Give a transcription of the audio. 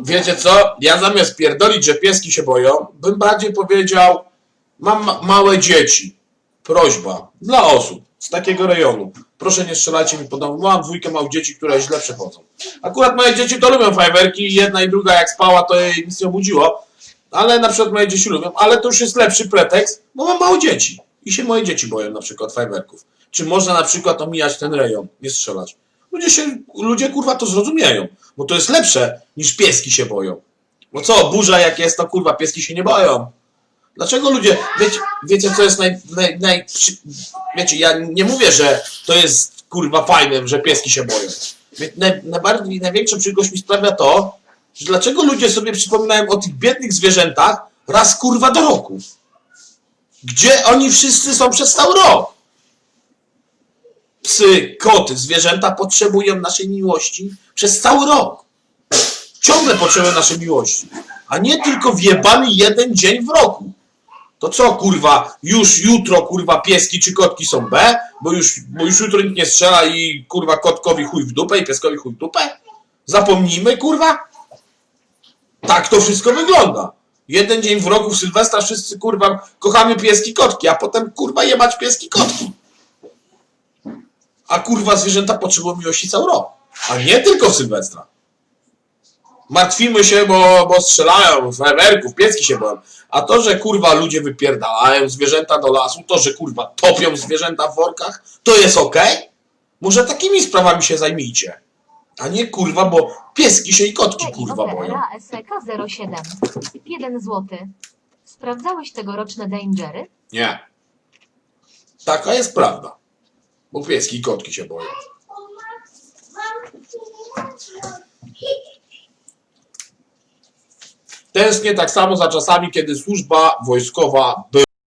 Wiecie co? Ja zamiast pierdolić, że pieski się boją, bym bardziej powiedział, mam ma- małe dzieci. Prośba dla osób z takiego rejonu. Proszę nie strzelajcie mi po domu. Mam dwójkę małych dzieci, które źle przechodzą. Akurat moje dzieci to lubią fajwerki. Jedna i druga jak spała, to jej nic nie obudziło. Ale na przykład moje dzieci lubią. Ale to już jest lepszy pretekst, bo mam małe dzieci. I się moje dzieci boją na przykład fajwerków. Czy można na przykład omijać ten rejon, nie strzelać? Ludzie się, ludzie kurwa to zrozumieją. Bo to jest lepsze niż pieski się boją. Bo co, burza jak jest, to kurwa pieski się nie boją. Dlaczego ludzie, wiecie, wiecie co jest naj, naj, naj, wiecie, ja nie mówię, że to jest kurwa fajne, że pieski się boją. Naj, najbardziej, największą przykrość mi sprawia to, że dlaczego ludzie sobie przypominają o tych biednych zwierzętach raz kurwa do roku. Gdzie oni wszyscy są przez cały rok? Psy, koty, zwierzęta potrzebują naszej miłości przez cały rok. Ciągle potrzebują naszej miłości. A nie tylko wjebany jeden dzień w roku. To co, kurwa, już jutro, kurwa, pieski czy kotki są B, bo już, bo już jutro nikt nie strzela i, kurwa, kotkowi chuj w dupę i pieskowi chuj w dupę? Zapomnijmy, kurwa? Tak to wszystko wygląda. Jeden dzień w roku w Sylwestra wszyscy, kurwa, kochamy pieski, kotki, a potem, kurwa, jebać pieski, kotki. A, kurwa, zwierzęta potrzebują miłości cały rok. A nie tylko Sylwestra. Martwimy się, bo, bo strzelają z fajerwerków, pieski się boją. A to, że kurwa ludzie wypierdalają zwierzęta do lasu, to, że kurwa topią zwierzęta w workach, to jest okej? Może takimi sprawami się zajmijcie. A nie kurwa, bo pieski się i kotki kurwa boją. SEK 07. 1 złoty. Sprawdzałeś tegoroczne Dangery? Nie. Taka jest prawda. Bo pieski i kotki się boją. Tęsknię tak samo za czasami, kiedy służba wojskowa była.